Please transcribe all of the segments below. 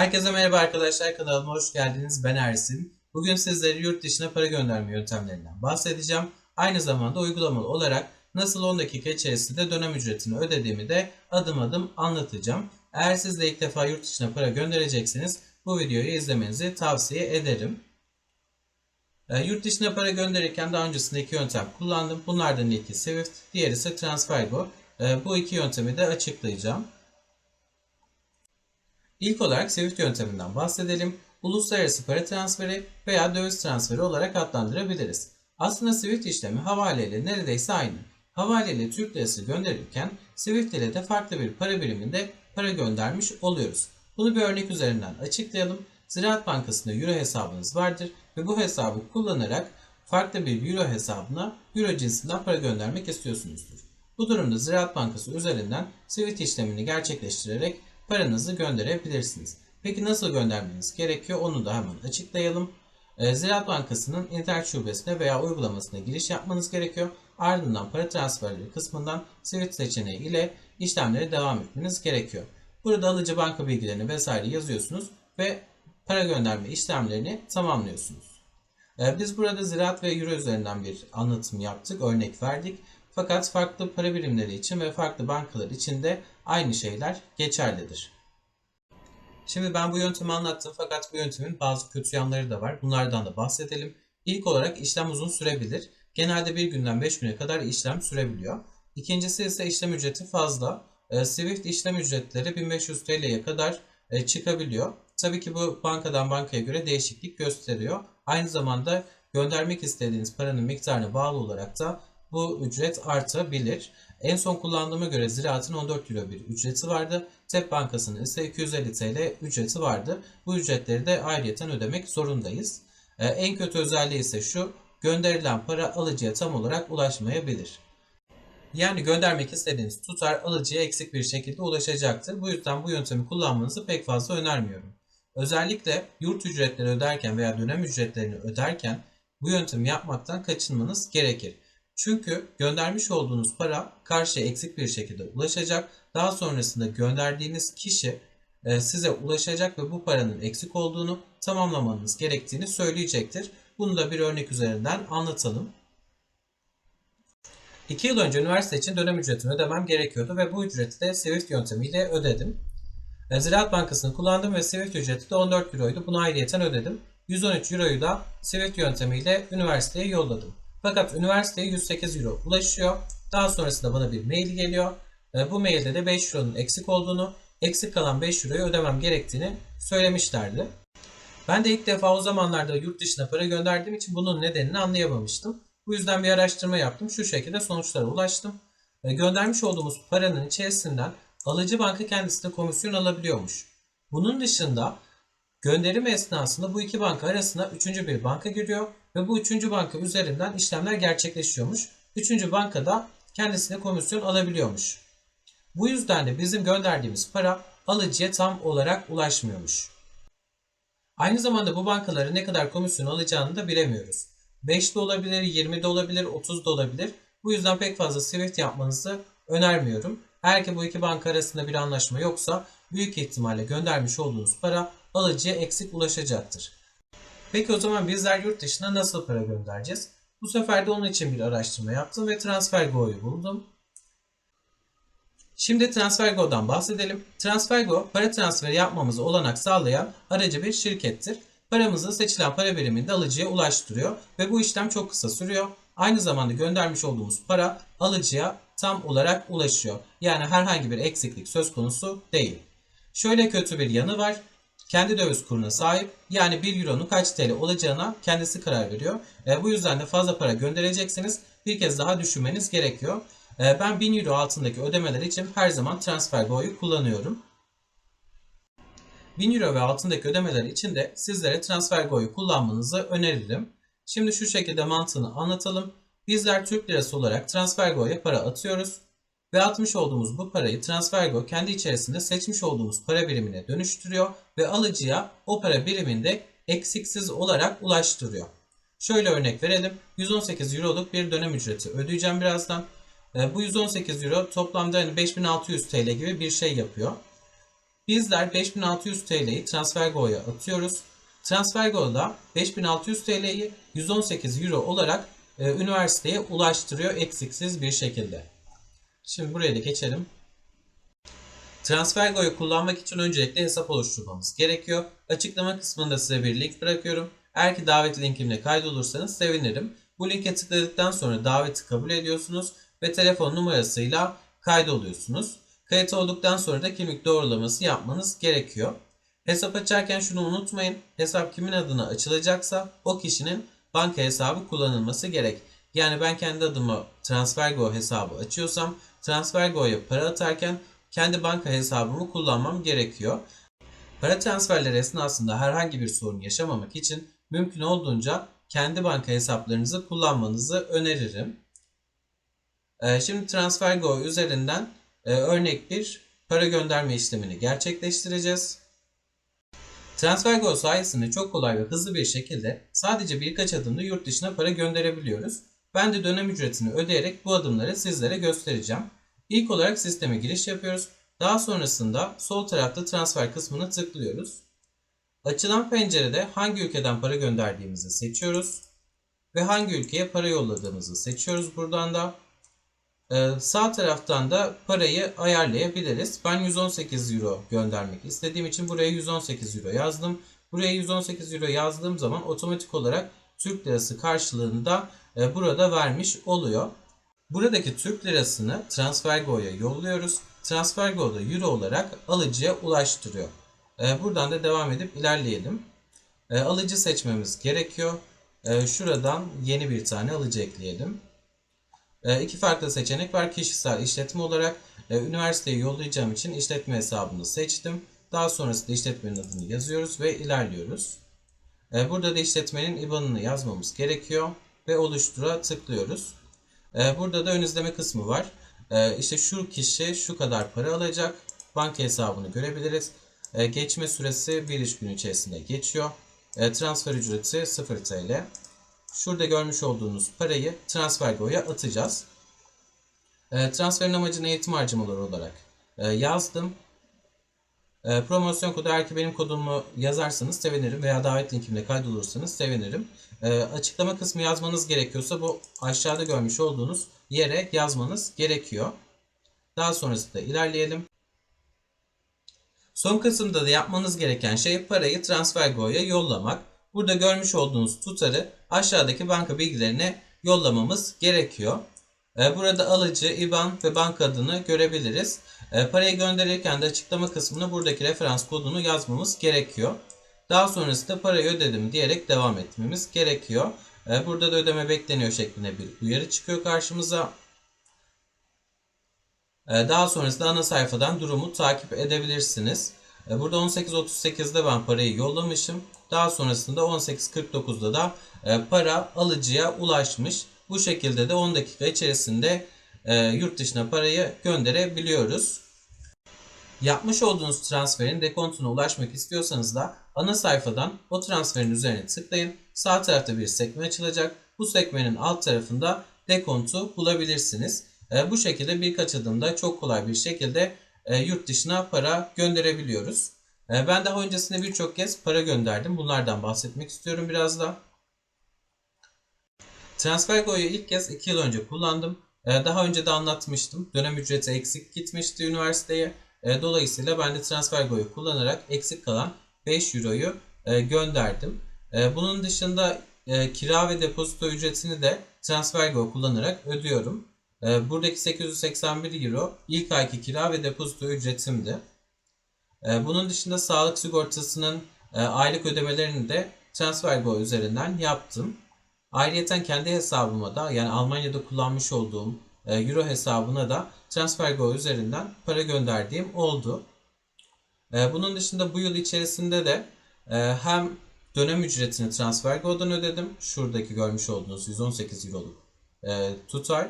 Herkese merhaba arkadaşlar kanalıma hoş geldiniz. Ben Ersin. Bugün sizlere yurt dışına para gönderme yöntemlerinden bahsedeceğim. Aynı zamanda uygulamalı olarak nasıl 10 dakika içerisinde dönem ücretini ödediğimi de adım adım anlatacağım. Eğer siz de ilk defa yurt dışına para gönderecekseniz bu videoyu izlemenizi tavsiye ederim. E, Yurt dışına para gönderirken daha öncesinde iki yöntem kullandım. Bunlardan ilki Swift, diğeri ise TransferGo. E, Bu iki yöntemi de açıklayacağım. İlk olarak Swift yönteminden bahsedelim. Uluslararası para transferi veya döviz transferi olarak adlandırabiliriz. Aslında Swift işlemi havale ile neredeyse aynı. Havale ile Türk lirası gönderirken Swift ile de farklı bir para biriminde para göndermiş oluyoruz. Bunu bir örnek üzerinden açıklayalım. Ziraat Bankası'nda Euro hesabınız vardır ve bu hesabı kullanarak farklı bir Euro hesabına Euro cinsinden para göndermek istiyorsunuzdur. Bu durumda Ziraat Bankası üzerinden Swift işlemini gerçekleştirerek paranızı gönderebilirsiniz. Peki nasıl göndermeniz gerekiyor onu da hemen açıklayalım. Ee, Ziraat Bankası'nın internet şubesine veya uygulamasına giriş yapmanız gerekiyor. Ardından para transferleri kısmından Swift seçeneği ile işlemlere devam etmeniz gerekiyor. Burada alıcı banka bilgilerini vesaire yazıyorsunuz ve para gönderme işlemlerini tamamlıyorsunuz. Ee, Biz burada ziraat ve euro üzerinden bir anlatım yaptık, örnek verdik. Fakat farklı para birimleri için ve farklı bankalar için de aynı şeyler geçerlidir. Şimdi ben bu yöntemi anlattım fakat bu yöntemin bazı kötü yanları da var. Bunlardan da bahsedelim. İlk olarak işlem uzun sürebilir. Genelde bir günden 5 güne kadar işlem sürebiliyor. İkincisi ise işlem ücreti fazla. Ee, Swift işlem ücretleri 1500 TL'ye kadar e, çıkabiliyor. Tabii ki bu bankadan bankaya göre değişiklik gösteriyor. Aynı zamanda göndermek istediğiniz paranın miktarına bağlı olarak da bu ücret artabilir. En son kullandığıma göre Ziraat'ın 14 euro bir ücreti vardı. TEP Bankası'nın ise 250 TL ücreti vardı. Bu ücretleri de ayrıyeten ödemek zorundayız. Ee, en kötü özelliği ise şu, gönderilen para alıcıya tam olarak ulaşmayabilir. Yani göndermek istediğiniz tutar alıcıya eksik bir şekilde ulaşacaktır. Bu yüzden bu yöntemi kullanmanızı pek fazla önermiyorum. Özellikle yurt ücretleri öderken veya dönem ücretlerini öderken bu yöntemi yapmaktan kaçınmanız gerekir. Çünkü göndermiş olduğunuz para karşıya eksik bir şekilde ulaşacak. Daha sonrasında gönderdiğiniz kişi e, size ulaşacak ve bu paranın eksik olduğunu tamamlamanız gerektiğini söyleyecektir. Bunu da bir örnek üzerinden anlatalım. 2 yıl önce üniversite için dönem ücretini ödemem gerekiyordu ve bu ücreti de Swift yöntemiyle ödedim. E, Ziraat Bankası'nı kullandım ve Swift ücreti de 14 euroydu. Bunu ayrıyeten ödedim. 113 euroyu da Swift yöntemiyle üniversiteye yolladım. Fakat üniversiteye 108 euro ulaşıyor. Daha sonrasında bana bir mail geliyor. E, Bu mailde de 5 euronun eksik olduğunu, eksik kalan 5 euroyu ödemem gerektiğini söylemişlerdi. Ben de ilk defa o zamanlarda yurt dışına para gönderdiğim için bunun nedenini anlayamamıştım. Bu yüzden bir araştırma yaptım. Şu şekilde sonuçlara ulaştım. E, Göndermiş olduğumuz paranın içerisinden alıcı banka kendisi de komisyon alabiliyormuş. Bunun dışında gönderim esnasında bu iki banka arasında üçüncü bir banka giriyor ve bu üçüncü banka üzerinden işlemler gerçekleşiyormuş. Üçüncü banka da kendisine komisyon alabiliyormuş. Bu yüzden de bizim gönderdiğimiz para alıcıya tam olarak ulaşmıyormuş. Aynı zamanda bu bankaların ne kadar komisyon alacağını da bilemiyoruz. 5 de olabilir, 20 de olabilir, 30 da olabilir. Bu yüzden pek fazla Swift yapmanızı önermiyorum. Eğer ki bu iki banka arasında bir anlaşma yoksa büyük ihtimalle göndermiş olduğunuz para alıcıya eksik ulaşacaktır. Peki o zaman bizler yurt dışına nasıl para göndereceğiz? Bu sefer de onun için bir araştırma yaptım ve TransferGo'yu buldum. Şimdi TransferGo'dan bahsedelim. TransferGo para transferi yapmamızı olanak sağlayan aracı bir şirkettir. Paramızı seçilen para biriminde alıcıya ulaştırıyor ve bu işlem çok kısa sürüyor. Aynı zamanda göndermiş olduğumuz para alıcıya tam olarak ulaşıyor. Yani herhangi bir eksiklik söz konusu değil. Şöyle kötü bir yanı var. Kendi döviz kuruna sahip. Yani 1 euronun kaç TL olacağına kendisi karar veriyor. E, bu yüzden de fazla para gönderecekseniz bir kez daha düşünmeniz gerekiyor. E, ben 1000 euro altındaki ödemeler için her zaman TransferGo'yu kullanıyorum. 1000 euro ve altındaki ödemeler için de sizlere TransferGo'yu kullanmanızı öneririm. Şimdi şu şekilde mantığını anlatalım. Bizler Türk lirası olarak TransferGo'ya para atıyoruz ve atmış olduğumuz bu parayı TransferGo kendi içerisinde seçmiş olduğumuz para birimine dönüştürüyor ve alıcıya o para biriminde eksiksiz olarak ulaştırıyor. Şöyle örnek verelim. 118 euroluk bir dönem ücreti ödeyeceğim birazdan. E, Bu 118 euro toplamda hani 5600 TL gibi bir şey yapıyor. Bizler 5600 TL'yi TransferGo'ya atıyoruz. TransferGo'da 5600 TL'yi 118 Euro olarak e, üniversiteye ulaştırıyor eksiksiz bir şekilde. Şimdi buraya da geçelim. TransferGo'yu kullanmak için öncelikle hesap oluşturmamız gerekiyor. Açıklama kısmında size bir link bırakıyorum. Eğer ki davet linkimle kaydolursanız sevinirim. Bu linke tıkladıktan sonra daveti kabul ediyorsunuz ve telefon numarasıyla kaydoluyorsunuz. Kayıt olduktan sonra da kimlik doğrulaması yapmanız gerekiyor. Hesap açarken şunu unutmayın. Hesap kimin adına açılacaksa o kişinin banka hesabı kullanılması gerek. Yani ben kendi adıma TransferGo hesabı açıyorsam TransferGo'ya para atarken kendi banka hesabımı kullanmam gerekiyor. Para transferleri esnasında herhangi bir sorun yaşamamak için mümkün olduğunca kendi banka hesaplarınızı kullanmanızı öneririm. Ee, Şimdi TransferGo üzerinden e, örnek bir para gönderme işlemini gerçekleştireceğiz. TransferGo sayesinde çok kolay ve hızlı bir şekilde sadece birkaç adımda yurt dışına para gönderebiliyoruz. Ben de dönem ücretini ödeyerek bu adımları sizlere göstereceğim. İlk olarak sisteme giriş yapıyoruz. Daha sonrasında sol tarafta transfer kısmını tıklıyoruz. Açılan pencerede hangi ülkeden para gönderdiğimizi seçiyoruz. Ve hangi ülkeye para yolladığımızı seçiyoruz buradan da. Ee, sağ taraftan da parayı ayarlayabiliriz. Ben 118 euro göndermek istediğim için buraya 118 euro yazdım. Buraya 118 euro yazdığım zaman otomatik olarak Türk lirası karşılığını da e, burada vermiş oluyor. Buradaki Türk lirasını TransferGo'ya yolluyoruz. TransferGo'da euro olarak alıcıya ulaştırıyor. E, buradan da devam edip ilerleyelim. E, alıcı seçmemiz gerekiyor. E, şuradan yeni bir tane alıcı ekleyelim. E, iki farklı seçenek var. Kişisel işletme olarak e, üniversiteye yollayacağım için işletme hesabını seçtim. Daha sonrasında işletmenin adını yazıyoruz ve ilerliyoruz. E, burada da işletmenin IBAN'ını yazmamız gerekiyor ve oluştura tıklıyoruz. E, burada da ön izleme kısmı var. E, işte şu kişi şu kadar para alacak. Banka hesabını görebiliriz. Geçme süresi bir iş günü içerisinde geçiyor. Transfer ücreti 0 TL. Şurada görmüş olduğunuz parayı TransferGo'ya atacağız. Transferin amacını eğitim harcamaları olarak yazdım. E, promosyon kodu eğer ki benim kodumu yazarsanız sevinirim veya davet linkimle kaydolursanız sevinirim. E, açıklama kısmı yazmanız gerekiyorsa bu aşağıda görmüş olduğunuz yere yazmanız gerekiyor. Daha sonrasında ilerleyelim. Son kısımda da yapmanız gereken şey parayı TransferGo'ya yollamak. Burada görmüş olduğunuz tutarı aşağıdaki banka bilgilerine yollamamız gerekiyor. E, Burada alıcı, IBAN ve banka adını görebiliriz. E, Parayı gönderirken de açıklama kısmına buradaki referans kodunu yazmamız gerekiyor. Daha sonrasında parayı ödedim diyerek devam etmemiz gerekiyor. E, Burada da ödeme bekleniyor şeklinde bir uyarı çıkıyor karşımıza. Daha sonrasında ana sayfadan durumu takip edebilirsiniz. Burada 18.38'de ben parayı yollamışım. Daha sonrasında 18.49'da da para alıcıya ulaşmış. Bu şekilde de 10 dakika içerisinde e, yurt dışına parayı gönderebiliyoruz. Yapmış olduğunuz transferin dekontuna ulaşmak istiyorsanız da ana sayfadan o transferin üzerine tıklayın. Sağ tarafta bir sekme açılacak. Bu sekmenin alt tarafında dekontu bulabilirsiniz. E, bu şekilde birkaç adımda çok kolay bir şekilde e, yurt dışına para gönderebiliyoruz. E, ben daha öncesinde birçok kez para gönderdim. Bunlardan bahsetmek istiyorum biraz da. TransferGo'yu ilk kez 2 yıl önce kullandım. E, daha önce de anlatmıştım. Dönem ücreti eksik gitmişti üniversiteye. E, dolayısıyla ben de TransferGo'yu kullanarak eksik kalan 5 Euro'yu e, gönderdim. E, bunun dışında e, kira ve depozito ücretini de TransferGo kullanarak ödüyorum. Buradaki 881 Euro ilk ayki kira ve depozito ücretimdi. Bunun dışında sağlık sigortasının e, aylık ödemelerini de TransferGo üzerinden yaptım. Ayrıca kendi hesabıma da yani Almanya'da kullanmış olduğum e, Euro hesabına da TransferGo üzerinden para gönderdiğim oldu. E, bunun dışında bu yıl içerisinde de e, hem dönem ücretini TransferGo'dan ödedim. Şuradaki görmüş olduğunuz 118 Euro'luk tutar.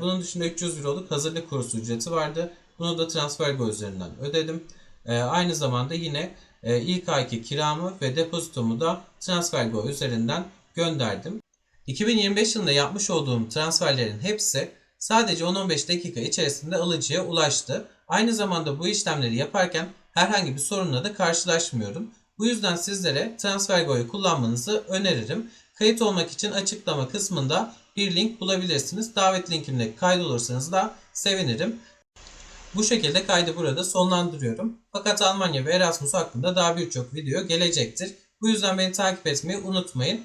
Bunun dışında 300 Euro'luk hazırlık kursu ücreti vardı. Bunu da TransferGo üzerinden ödedim. Aynı zamanda yine ilk ayki kiramı ve depozitomu da TransferGo üzerinden gönderdim. 2025 yılında yapmış olduğum transferlerin hepsi sadece 10-15 dakika içerisinde alıcıya ulaştı. Aynı zamanda bu işlemleri yaparken herhangi bir sorunla da karşılaşmıyorum. Bu yüzden sizlere TransferGo'yu kullanmanızı öneririm. Kayıt olmak için açıklama kısmında bir link bulabilirsiniz. Davet linkimle kaydolursanız da sevinirim. Bu şekilde kaydı burada sonlandırıyorum. Fakat Almanya ve Erasmus hakkında daha birçok video gelecektir. Bu yüzden beni takip etmeyi unutmayın.